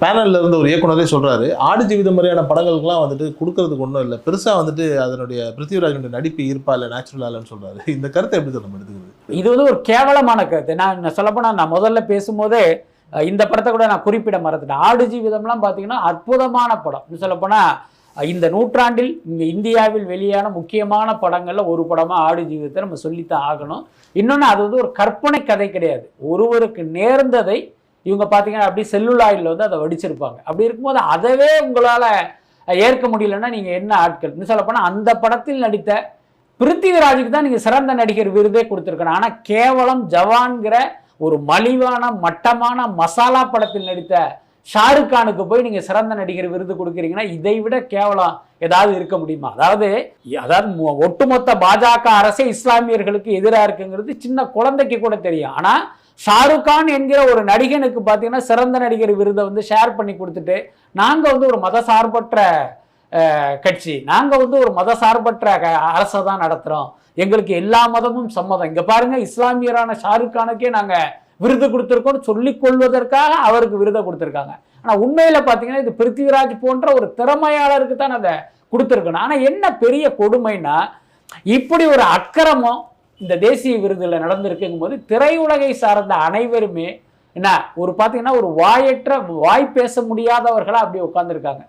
பேனல்ல இருந்த ஒரு இயக்குனரே சொல்கிறாரு ஆடு ஜீவிதம் மாதிரியான படங்களுக்குலாம் வந்துட்டு கொடுக்கறதுக்கு ஒன்றும் இல்லை. பெருசாக வந்துட்டு அதனுடைய பிருத்திவிராஜனுடைய நடிப்பு இருப்பா இல்லை நேச்சுரலா இல்லைன்னு சொல்கிறாரு இந்த கருத்தை எப்படி நம்ம எடுத்துக்கிறது? இது வந்து ஒரு கேவலமான கருத்து. நான் சொல்லப்போனால் நான் முதல்ல பேசும்போதே இந்த படத்தை கூட நான் குறிப்பிட மறந்துட்டேன். ஆடு ஜீவிதம்லாம் பார்த்தீங்கன்னா அற்புதமான படம். இன்னும் சொல்லப்போனால் இந்த நூற்றாண்டில் இங்கே இந்தியாவில் வெளியான முக்கியமான படங்களில் ஒரு படமாக ஆடு ஜீவிதத்தை நம்ம சொல்லித்தான் ஆகணும். இன்னொன்று அது வந்து ஒரு கற்பனை கதை கிடையாது. ஒருவருக்கு நேர்ந்ததை இவங்க பார்த்தீங்கன்னா அப்படியே செல்லுலாயில் வந்து அதை வடிச்சிருப்பாங்க. அப்படி இருக்கும்போது அதவே உங்களால் ஏற்க முடியலன்னா நீங்கள் என்ன ஆட்கள்? இன்னும் சொல்லப்போனால் அந்த படத்தில் நடித்த பிருத்திவிராஜுக்கு தான் நீங்கள் சிறந்த நடிகர் விருதே கொடுத்துருக்கணும். ஆனால் கேவலம் ஜவான்கிற ஒரு மலிவான மட்டமான மசாலா படத்தில் நடித்த ஷாருக் கானுக்கு போய் நீங்கள் சிறந்த நடிகர் விருது கொடுக்குறீங்கன்னா இதை விட கேவலம் ஏதாவது இருக்க முடியுமா? அதாவது அதாவது ஒட்டுமொத்த பாஜக அரசே இஸ்லாமியர்களுக்கு எதிராக இருக்குங்கிறது சின்ன குழந்தைக்கு கூட தெரியும். ஆனால் ஷாருக் கான் என்கிற ஒரு நடிகனுக்கு பார்த்தீங்கன்னா சிறந்த நடிகர் விருதை வந்து ஷேர் பண்ணி கொடுத்துட்டு நாங்கள் வந்து ஒரு மதசார்பற்ற சார்பற்ற கட்சி. நாங்கள் வந்து ஒரு மதசார்பற்ற சார்பற்ற அரசை தான் நடத்துகிறோம் எங்களுக்கு எல்லா மதமும் சம்மதம். இங்கே பாருங்கள் இஸ்லாமியரான ஷாருக் கானுக்கே நாங்கள் விருது கொடுத்துருக்கோம்னு சொல்லிக் கொள்வதற்காக அவருக்கு விருதை கொடுத்துருக்காங்க. ஆனால் உண்மையில் பார்த்தீங்கன்னா இது பிருத்திவிராஜ் போன்ற ஒரு திறமையாளருக்கு தான் அதை கொடுத்துருக்கணும். ஆனால் என்ன பெரிய கொடுமைன்னா இப்படி ஒரு அக்கிரமம் இந்த தேசிய விருதில் நடந்திருக்குங்கும் போது திரையுலகை சார்ந்த அனைவருமே என்ன ஒரு பார்த்தீங்கன்னா ஒரு வாயற்ற வாய் பேச முடியாதவர்களாக அப்படியே உட்காந்துருக்காங்க